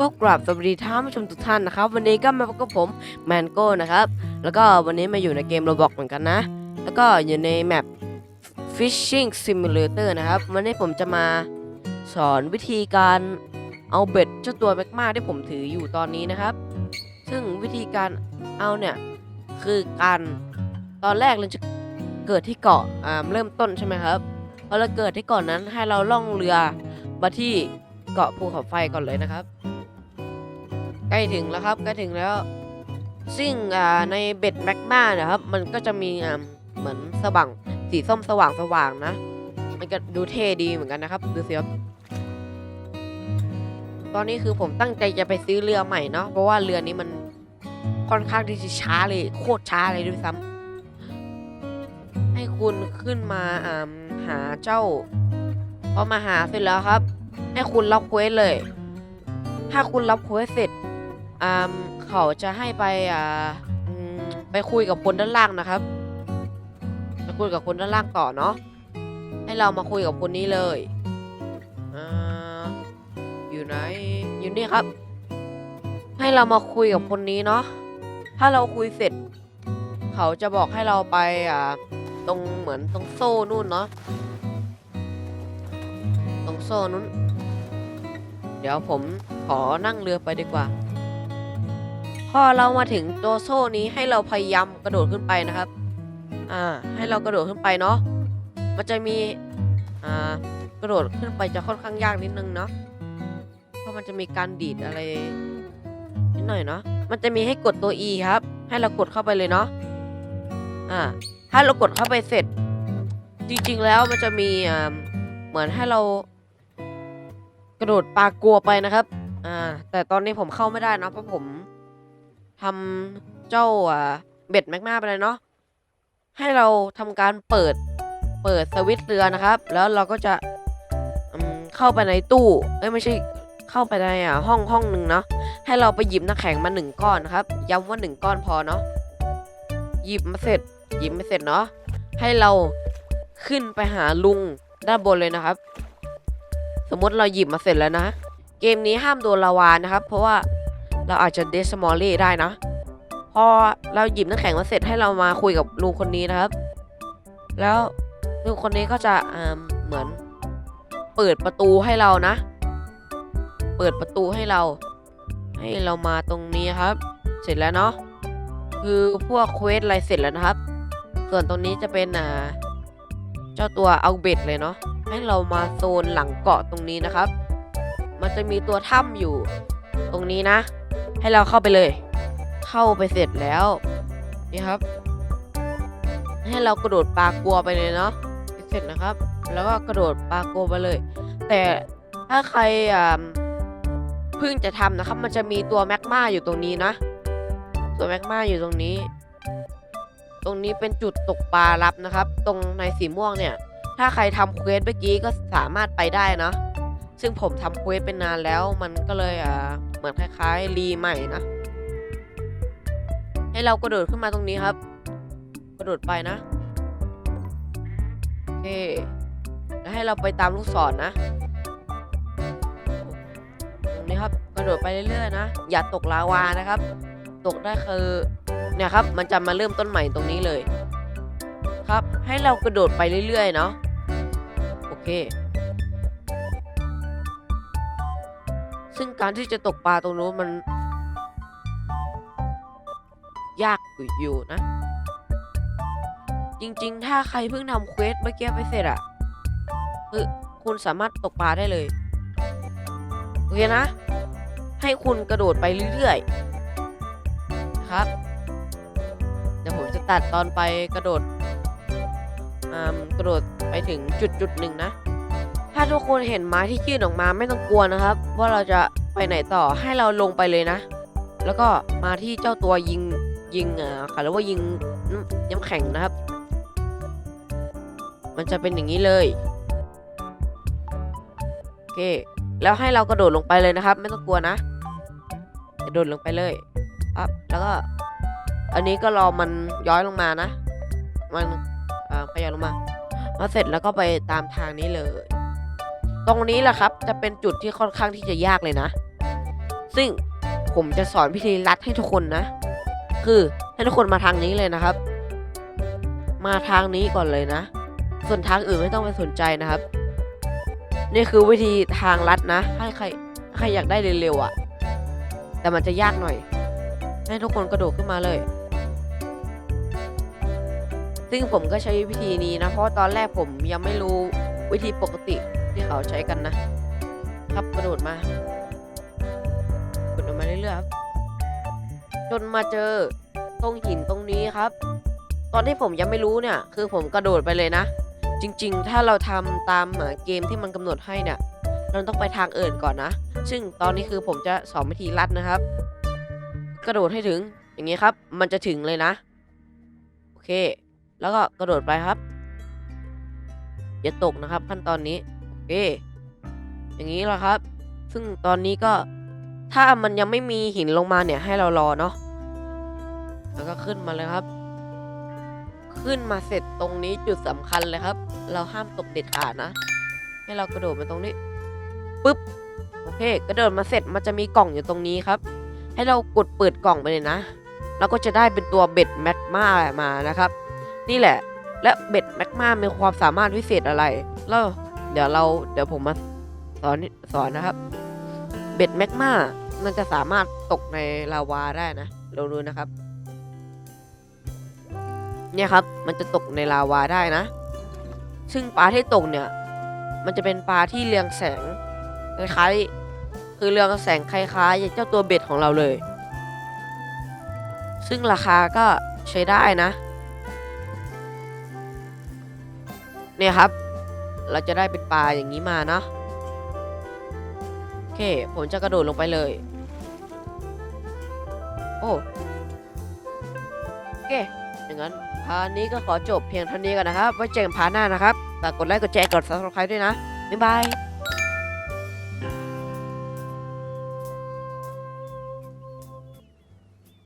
ก็กราบสวัสดีท่านผู้ชมทุกท่านนะครับ วันนี้ก็มาพบกับผมแมนโก้นะครับ แล้วก็วันนี้มาอยู่ในเกมโรบอกเหมือนกันนะ แล้วก็อยู่ในแมป Fishing Simulator นะครับ วันนี้ผมจะมาสอนวิธีการเอาเบ็ดเจ้าตัวแมกมาที่ผมถืออยู่ตอนนี้นะครับ ซึ่งวิธีการเอาเนี่ย คือการตอนแรกเราจะเกิดที่เกาะอ่าเริ่มต้นใช่ไหมครับพอเราเกิดที่เกาะนั้นให้เราล่องเรือมาที่เกาะภูเขาไฟก่อนเลยนะครับ ใกล้ถึงแล้วครับใกล้ถึงแล้ว ซึ่งในเบ็ดแมกมานี่ยครับ มันก็จะมีเหมือนสว่างสีส้มสว่างสว่างๆนะ มันก็ดูเท่ดีเหมือนกันนะครับ ดูสิครับตอนนี้คือผมตั้งใจจะไปซื้อเรือใหม่เนาะเพราะว่าเรือนี้มันค่อนข้างที่จะช้าเลยโคตรช้าเลยด้วยซ้ำให้คุณขึ้นมาอ่าหาเจ้าพอมาหาเสร็จแล้วครับ ให้คุณรับเควสเลย ถ้าคุณรับเควสเสร็จ อ่าเขาจะให้ไปอ่าไปคุยกับคนด้านล่างนะครับไปคุยกับคนด้านล่างต่อเนาะให้เรามาคุยกับคนนี้เลยอ่าอยู่ไหนอยู่นี่ครับ ให้เรามาคุยกับคนนี้เนาะถ้าเราคุยเสร็จ เขาจะบอกให้เราไปอ่าตรงเหมือนตรงโซ่นู่นเนาะตรงโซ่นู้น เดี๋ยวผมขอนั่งเรือไปดีกว่า อเรามาถึงตัวโซ่นี้ให้เราพยายามกระโดดขึ้นไปนะครับ อ่า ให้เรากระโดดขึ้นไปเนาะ มันจะมี อ่า กระโดดขึ้นไปจะค่อนข้างยากนิดนึงเนาะ เพราะมันจะมีการดีดอะไรนิดหน่อยเนาะ มันจะมีให้กดตัว E ครับ ให้เรากดเข้าไปเลยเนาะ อ่า ถ้าเรากดเข้าไปเสร็จ จริงๆแล้วมันจะมี อ่า เหมือนให้เรา กระโดดปลากลัวไปนะครับ อ่า แต่ตอนนี้ผมเข้าไม่ได้เนาะเพราะผม ทำเจ้าเบ็ดแมกมาไปเลยเนาะให้เราทำการเปิดเปิดสวิตช์เรือนะครับ แล้วเราก็จะเข้าไปในตู้เอ้ยไม่ใช่เข้าไปในอะห้องห้องหนึ่งเนาะให้เราไปหยิบน้ำแข็งมาหนึ่งก้อนนะครับย้ำว่าหนึ่งก้อนพอเนาะหยิบมาเสร็จหยิบมาเสร็จเนาะให้เราขึ้นไปหาลุงด้านบนเลยนะครับ สมมติเราหยิบมาเสร็จแล้วนะ เกมนี้ห้ามโดนลาวานะครับ เพราะว่า เราอาจจะเดสมอลลี่ได้นะ พอเราหยิบน้ำแข็งมาเสร็จให้เรามาคุยกับลุงคนนี้นะครับ แล้วลุงคนนี้ก็จะเหมือนเปิดประตูให้เรานะ เปิดประตูให้เรา ให้เรามาตรงนี้ครับ เสร็จแล้วเนาะคือพวกเควสอะไรเสร็จแล้วนะครับ ส่วนตรงนี้จะเป็นอ่าเจ้าตัวเอาเบ็ดเลยเนาะให้เรามาโซนหลังเกาะตรงนี้นะครับ มันจะมีตัวถ้ำอยู่ ตรงนี้นะ ให้เราเข้าไปเลย เข้าไปเสร็จแล้ว นี่ครับ ให้เรากระโดดปลากัวไปเลยเนาะเสร็จนะครับ แล้วก็กระโดดปลากัวไปเลย แต่ถ้าใครอ่าเพิ่งจะทำนะครับ มันจะมีตัวแมกมาอยู่ตรงนี้นะ ตัวแมกมาอยู่ตรงนี้ ตรงนี้เป็นจุดตกปลาลับนะครับ ตรงในสีม่วงเนี่ย ถ้าใครทำเควสเมื่อกี้ก็สามารถไปได้เนาะ ซึ่งผมทำเควสเป็นนานแล้ว มันก็เลยอ่าเหมือนคล้ายๆรีใหม่นะ ให้เรากระโดดขึ้นมาตรงนี้ครับ กระโดดไปนะโอเคแล้วให้เราไปตามลูกศรนนะตรงนี้ครับกระโดดไปเรื่อยๆนะ อย่าตกลาวานะครับ ตกได้คือเนี่ยครับ มันจะมาเริ่มต้นใหม่ตรงนี้เลย ครับ ให้เรากระโดดไปเรื่อยๆเนาะโอเค ซึ่งการที่จะตกปลาตรงนู้นมัน ยากอยู่นะ จริงๆ ถ้าใครเพิ่งทำเควสเมื่อกี้ไปเสร็จอะคือคุณสามารถตกปลาได้เลยโอเคนะ ให้คุณกระโดดไปเรื่อยๆครับเดี๋ยวผมจะตัดตอนไปกระโดดอ่ากระโดดไปถึงจุดจุดหนึ่งนะ ถ้าทุกคนเห็นไม้ที่ยื่นออกมาไม่ต้องกลัวนะครับ ว่าเราจะไปไหนต่อให้เราลงไปเลยนะ แล้วก็มาที่เจ้าตัวยิงยิงอ่าเขาเรียกว่ายิงน้ำแข็งนะครับ มันจะเป็นอย่างนี้เลยโอเคแล้วให้เรากระโดดลงไปเลยนะครับ ไม่ต้องกลัวนะกระโดดลงไปเลยปั๊บแล้วก็ อันนี้ก็รอมันย้อยลงมานะ มันอ่อขยับลงมามาเสร็จแล้วก็ไปตามทางนี้เลย ตรงนี้แหละครับ จะเป็นจุดที่ค่อนข้างที่จะยากเลยนะ ซึ่งผมจะสอนพิธีรัดให้ทุกคนนะ คือให้ทุกคนมาทางนี้เลยนะครับ มาทางนี้ก่อนเลยนะ ส่วนทางอื่นไม่ต้องไปสนใจนะครับ นี่คือวิธีทางลัดนะ ให้ใครใครอยากได้เร็วๆอะ่ะ แต่มันจะยากหน่อย ให้ทุกคนกระโดดขึ้นมาเลย ซึ่งผมก็ใช้วิธีนี้นะ เพราะตอนแรกผมยังไม่รู้วิธีปกติ เขาใช้กันนะ ครับกระโดดมากระโดดมาเรื่อยๆครับจนมาเจอตรงหินตรงนี้ครับ ตอนที่ผมยังไม่รู้เนี่ย คือผมกระโดดไปเลยนะ จริง ๆ ถ้าเราทำตามเกมที่มันกำหนดให้เนี่ย เราต้องไปทางอื่นก่อนนะ ซึ่งตอนนี้คือผมจะสอนวิธีลัดนะครับ กระโดดให้ถึงอย่างนี้ครับ มันจะถึงเลยนะ โอเค แล้วก็กระโดดไปครับอย่าตกนะครับขั้นตอนนี้ เค อย่างนี้แหละครับ ซึ่งตอนนี้ก็ถ้ามันยังไม่มีหินลงมาเนี่ยให้เรารอเนาะแล้วก็ขึ้นมาเลยครับ ขึ้นมาเสร็จตรงนี้จุดสำคัญเลยครับ เราห้ามตกเด็ดขาดนะ ให้เรากระโดดมาตรงนี้ปุ๊บโอเคกระโดดมาเสร็จมันจะมีกล่องอยู่ตรงนี้ครับ ให้เรากดเปิดกล่องไปเลยนะเราก็จะได้เป็นตัวเบ็ดแมกมามานะครับ นี่แหละ และเบ็ดแมกมามีความสามารถพิเศษอะไรแล้ว เดี๋ยวเราเดี๋ยวผมมาสอนสอนนะครับ เบ็ดแมกมามันจะสามารถตกในลาวาได้นะลองดูนะครับ เนี่ยครับ มันจะตกในลาวาได้นะ ซึ่งปลาที่ตกเนี่ย มันจะเป็นปลาที่เรืองแสงคล้ายๆคือเรืองแสงคล้ายๆเจ้าตัวเบ็ดของเราเลย ซึ่งราคาก็ใช้ได้นะ เนี่ยครับ เราจะได้เป็นปลาอย่างนี้มาเนาะโอเค ผมจะกระโดดลงไปเลย โอ้โอเคอย่างนั้นพาร์ทนี้ก็ขอจบเพียงเท่านี้กันนะครับ ไว้เจอกันพาร์ทหน้านะครับฝากกดไลค์กดแชร์กด subscribe ด้วยนะ บ๊ายบาย